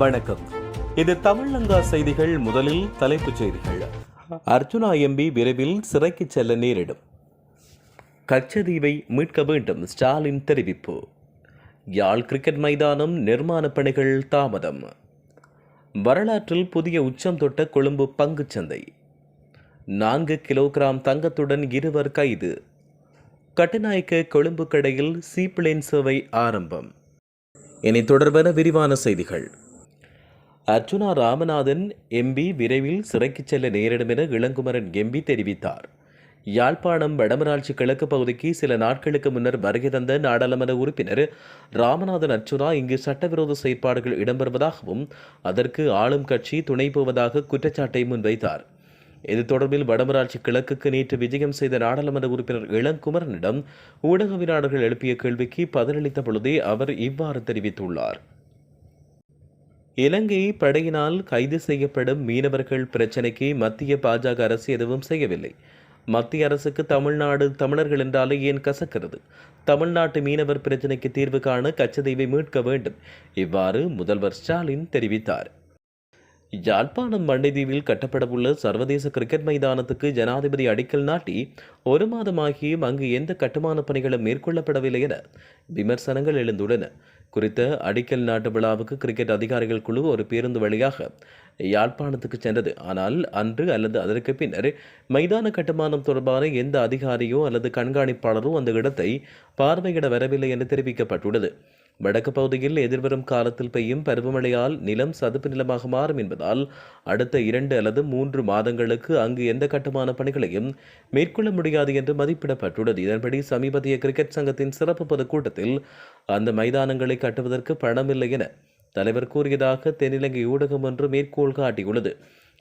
வணக்கம். இது தமிழங்கா செய்திகள் முதலில் தலைப்புச் செய்திகள். அர்ஜுனா எம்பி விரைவில் சிறைக்கு செல்ல நேரிடும். கச்சதீவை மீட்க வேண்டும் ஸ்டாலின் தெரிவிப்பு. யாழ் கிரிக்கெட் மைதானம் நிர்மாணப் பணிகள் தாமதம். வரலாற்றில் புதிய உச்சம் தொட்ட கொழும்பு பங்குச்சந்தை நான்கு கிலோகிராம் தங்கத்துடன் இருவர் கைது. கட்டுநாயக்க கொழும்பு கடையில் சீப்ளேன் சேவை ஆரம்பம். இனி தொடர்பான விரிவான செய்திகள். அர்ஜுனா ராமநாதன் எம்பி விரைவில் சிறைக்கு செல்ல நேரிடும் என இளங்குமரன் எம்பி தெரிவித்தார். யாழ்ப்பாணம் வடமராட்சி கிழக்கு பகுதிக்கு சில நாட்களுக்கு முன்னர் வருகை தந்த நாடாளுமன்ற உறுப்பினர் ராமநாதன் அர்ச்சுனா இங்கு சட்டவிரோத செயற்பாடுகள் இடம்பெறுவதாகவும் அதற்கு ஆளும் கட்சி துணை போவதாக குற்றச்சாட்டை முன்வைத்தார். இது தொடர்பில் வடமராட்சி கிழக்குக்கு நேற்று விஜயம் செய்த நாடாளுமன்ற உறுப்பினர் இளங்குமரனிடம் ஊடகவியலாளர்கள் எழுப்பிய கேள்விக்கு பதிலளித்த பொழுதே அவர் இவ்வாறு தெரிவித்துள்ளார். இலங்கை படையினால் கைது செய்யப்படும் மீனவர்கள் பிரச்சினைக்கு மத்திய பாஜக அரசு எதுவும் செய்யவில்லை. மத்திய அரசுக்கு தமிழ்நாடு தமிழர்கள் என்றாலே ஏன் கசக்கிறது? தமிழ்நாட்டு மீனவர் பிரச்சினைக்கு தீர்வு காண கச்சதீவை மீட்க வேண்டும். இவ்வாறு முதல்வர் ஸ்டாலின் தெரிவித்தார். யாழ்ப்பாணம் மண்டைதீவில் கட்டப்படவுள்ள சர்வதேச கிரிக்கெட் மைதானத்துக்கு ஜனாதிபதி அடிக்கல் நாட்டி ஒரு மாதமாகியும் அங்கு எந்த கட்டுமான பணிகளும் மேற்கொள்ளப்படவில்லை என விமர்சனங்கள் எழுந்துள்ளன. குறித்த அடிக்கல் நாட்டு விழாவுக்கு கிரிக்கெட் அதிகாரிகள் குழு ஒரு பேருந்து வழியாக யாழ்ப்பாணத்துக்கு சென்றது. ஆனால் அன்று அல்லது அதற்கு பின்னர் மைதான கட்டுமானம் தொடர்பான எந்த அதிகாரியோ அல்லது கண்காணிப்பாளரோ அந்த இடத்தை பார்வையிட வரவில்லை என தெரிவிக்கப்பட்டுள்ளது. வடக்கு பகுதியில் எதிர்வரும் காலத்தில் பெய்யும் பருவமழையால் நிலம் சதுப்பு நிலமாக மாறும் என்பதால் அடுத்த இரண்டு அல்லது மூன்று மாதங்களுக்கு அங்கு எந்த கட்டுமான பணிகளையும் மேற்கொள்ள முடியாது என்று மதிப்பிடப்பட்டுள்ளது. இதன்படி சமீபத்திய கிரிக்கெட் சங்கத்தின் சிறப்பு பொதுக்கூட்டத்தில் அந்த மைதானங்களை கட்டுவதற்கு பணமில்லை என தலைவர் கூறியதாக தென்னிலங்கை ஊடகம் ஒன்று மேற்கோள் காட்டியுள்ளது.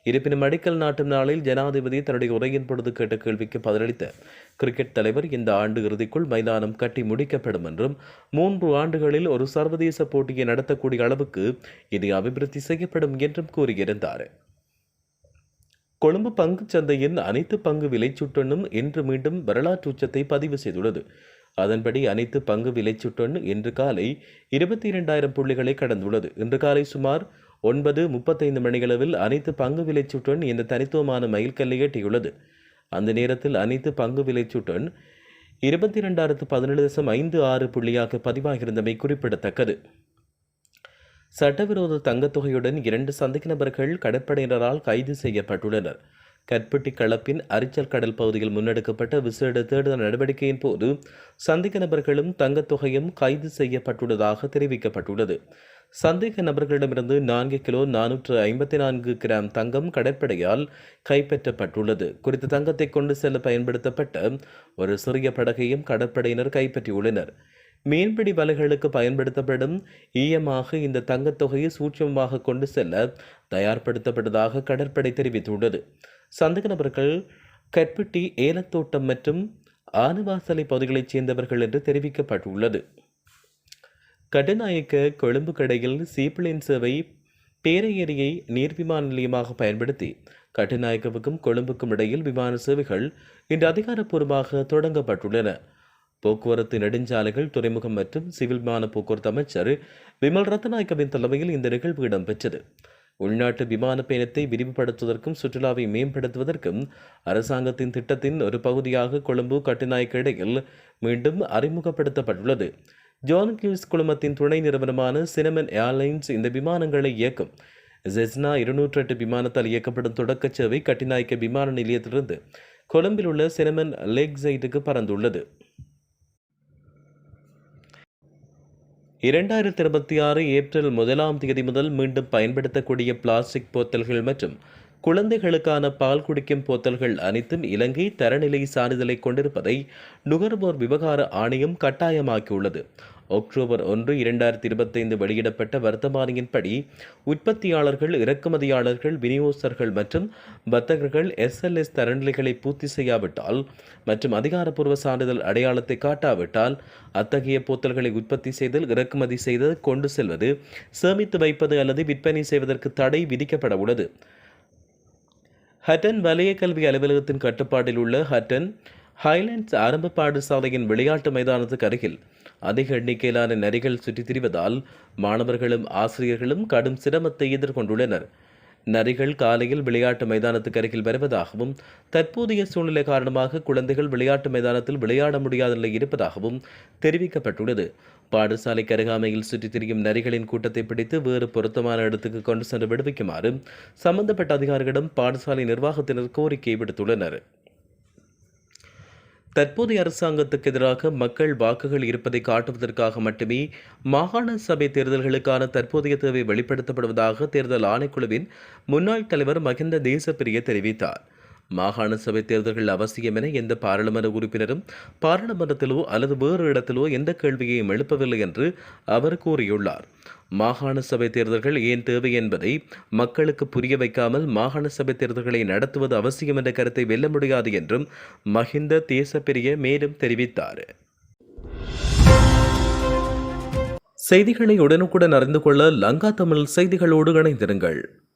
இருப்பினும் அடிக்கல் நாட்டும் நாளில் ஜனாதிபதி தன்னுடைய உரையின் பொழுது கேட்ட கேள்விக்கு பதிலளித்த கிரிக்கெட் தலைவர் இந்த ஆண்டு இறுதிக்குள் மைதானம் கட்டி முடிக்கப்படும் என்றும் மூன்று ஆண்டுகளில் ஒரு சர்வதேச போட்டியை நடத்தக்கூடிய அளவுக்கு இது அபிவிருத்தி செய்யப்படும் என்றும் கூறியிருந்தார். கொழும்பு பங்கு சந்தையின் அனைத்து பங்கு விலைச்சுட்டனும் இன்று மீண்டும் வரலாற்று உச்சத்தை பதிவு செய்துள்ளது. அதன்படி அனைத்து பங்கு விலைச்சுட்டன் இன்று காலை இருபத்தி இரண்டாயிரம் புள்ளிகளை கடந்துள்ளது. இன்று காலை சுமார் ஒன்பது முப்பத்தைந்து மணிகளவில் அனைத்து பங்கு விலைச்சுட்டன் இந்த தனித்துவமான மைல்கல்லை எட்டியுள்ளது. அந்த நேரத்தில் அனைத்து பங்கு விலைச்சுட்டன் இருபத்தி ரெண்டாயிரத்து பதினேழு தசம் ஐந்து ஆறு புள்ளியாக பதிவாகியிருந்தமை குறிப்பிடத்தக்கது. சட்டவிரோத தங்கத்தொகையுடன் இரண்டு சந்தேக நபர்கள் கடற்படையினரால் கைது செய்யப்பட்டுள்ளனர். கற்பட்டி களப்பின் அரிச்சல் கடல் பகுதியில் முன்னெடுக்கப்பட்ட விசேட தேடுதல் நடவடிக்கையின் போது சந்தேக நபர்களும் தங்கத்தொகையும் கைது செய்யப்பட்டுள்ளதாக தெரிவிக்கப்பட்டுள்ளது. சந்தேக நபர்களிடமிருந்து நான்கு கிலோ நானூற்று ஐம்பத்தி நான்கு கிராம் தங்கம் கடற்படையால் கைப்பற்றப்பட்டுள்ளது. குறித்த தங்கத்தை கொண்டு செல்ல பயன்படுத்தப்பட்ட ஒரு சிறிய படகையும் கடற்படையினர் கைப்பற்றியுள்ளனர். மீன்பிடி வலைகளுக்கு பயன்படுத்தப்படும் ஈயமாக இந்த தங்கத்தொகையை சூட்சமமாக கொண்டு செல்ல தயார்படுத்தப்பட்டதாக கடற்படை தெரிவித்துள்ளது. சந்தேக நபர்கள் கற்பிட்டி ஏலத்தோட்டம் மற்றும் ஆனவாசலை பகுதிகளைச் சேர்ந்தவர்கள் என்று தெரிவிக்கப்பட்டுள்ளது. கட்டுநாயக்க கொழும்பு கடையில் சீப்ளின் சேவை பேரையேரியை நீர் விமான நிலையமாக பயன்படுத்தி கட்டுநாயக்கவுக்கும் கொழும்புக்கும் இடையில் விமான சேவைகள் இன்று அதிகாரப்பூர்வமாக தொடங்கப்பட்டுள்ளன. போக்குவரத்து நெடுஞ்சாலைகள் துறைமுகம் மற்றும் சிவில் விமான போக்குவரத்து அமைச்சர் விமல் ரத்நாயக்கவின் தலைமையில் இந்த நிகழ்வு இடம்பெற்றது. உள்நாட்டு விமான பயணத்தை விரிவுபடுத்துவதற்கும் சுற்றுலாவை மேம்படுத்துவதற்கும் அரசாங்கத்தின் திட்டத்தின் ஒரு பகுதியாக கொழும்பு கட்டுநாயக்க இடையில் மீண்டும் அறிமுகப்படுத்தப்பட்டுள்ளது. ஜான் கியூஸ் குழுமத்தின் துணை நிறுவனமான சினமன் ஏர்லைன்ஸ் இந்த விமானங்களை இயக்கும். ஜெஸ்னா இருநூற்றி எட்டு விமானத்தால் இயக்கப்படும் தொடக்கச் சேவை கட்டிநாயக்க விமான நிலையத்திலிருந்து கொழும்பில் உள்ள சினமன் லேக் சைட்டுக்கு பறந்துள்ளது. இரண்டாயிரத்தி இருபத்தி ஆறு ஏப்ரல் முதலாம் தேதி முதல் மீண்டும் பயன்படுத்தக்கூடிய பிளாஸ்டிக் போத்தல்கள் மற்றும் குழந்தைகளுக்கான பால் குடிக்கும் போத்தல்கள் அனைத்தும் இலங்கை தரநிலை சான்றிதழை கொண்டிருப்பதை நுகர்வோர் விவகார ஆணையம் கட்டாயமாக்கியுள்ளது. அக்டோபர் ஒன்று இரண்டாயிரத்தி இருபத்தைந்து வெளியிடப்பட்ட வர்த்தமானியின்படி உற்பத்தியாளர்கள் இறக்குமதியாளர்கள் விநியோகஸ்தர்கள் மற்றும் வர்த்தகர்கள் எஸ்எல்எஸ் தரநிலைகளை பூர்த்தி செய்யாவிட்டால் மற்றும் அதிகாரப்பூர்வ சான்றிதழ் அடையாளத்தை காட்டாவிட்டால் அத்தகைய போத்தல்களை உற்பத்தி செய்தல் இறக்குமதி செய்தல் கொண்டு செல்வது சேமித்து வைப்பது அல்லது விற்பனை செய்வதற்கு தடை விதிக்கப்பட உள்ளது. ஹட்டன் வலய கல்வி அலுவலகத்தின் கட்டுப்பாட்டில் உள்ள ஹட்டன் ஹைலைன்ஸ் ஆரம்ப பாடசாலையின் விளையாட்டு மைதானத்துக்கு அருகில் அதிக எண்ணிக்கையிலான நரிகள் சுற்றித் திரிவதால் மாணவர்களும் ஆசிரியர்களும் கடும் சிரமத்தை எதிர்கொண்டுள்ளனர். நரிகள் காலையில் விளையாட்டு மைதானத்துக்கு அருகில் வருவதாகவும் தற்போதைய சூழ்நிலை காரணமாக குழந்தைகள் விளையாட்டு மைதானத்தில் விளையாட முடியாத நிலை இருப்பதாகவும் தெரிவிக்கப்பட்டுள்ளது. பாடசாலை கருகாமையில் சுற்றித் திரியும் நரிகளின் கூட்டத்தை பிடித்து வேறு பொருத்தமான இடத்துக்கு கொண்டு சென்று விடுவிக்குமாறு சம்பந்தப்பட்ட அதிகாரிகளிடம் பாடசாலை நிர்வாகத்தினர் கோரிக்கை விடுத்துள்ளனர். தற்போதைய அரசாங்கத்துக்கு எதிராக மக்கள் வாக்குகள் இருப்பதை காட்டுவதற்காக மட்டுமே மாகாண சபை தேர்தல்களுக்கான தற்போதைய தேவை வெளிப்படுத்தப்படுவதாக தேர்தல் ஆணைக்குழுவின் முன்னாள் தலைவர் மகிந்த தேசப்பிரிய தெரிவித்தார். மாகாண சபை தேர்தல்கள் அவசியம் என எந்த பாராளுமன்ற உறுப்பினரும் பாராளுமன்றத்திலோ அல்லது வேறு இடத்திலோ எந்த கேள்வியையும் எழுப்பவில்லை என்று அவர் கூறியுள்ளார். மாகாண சபை தேர்தல்கள் ஏன் தேவை என்பதை மக்களுக்கு புரிய வைக்காமல் மாகாண சபை தேர்தல்களை நடத்துவது அவசியம் என்ற கருத்தை வெல்ல முடியாது என்றும் மஹிந்த தேசப்பிரிய மேலும் தெரிவித்தார். செய்திகளை உடனுக்குடன் அறிந்து கொள்ள லங்கா தமிழ் செய்திகளோடு இணைந்திருங்கள்.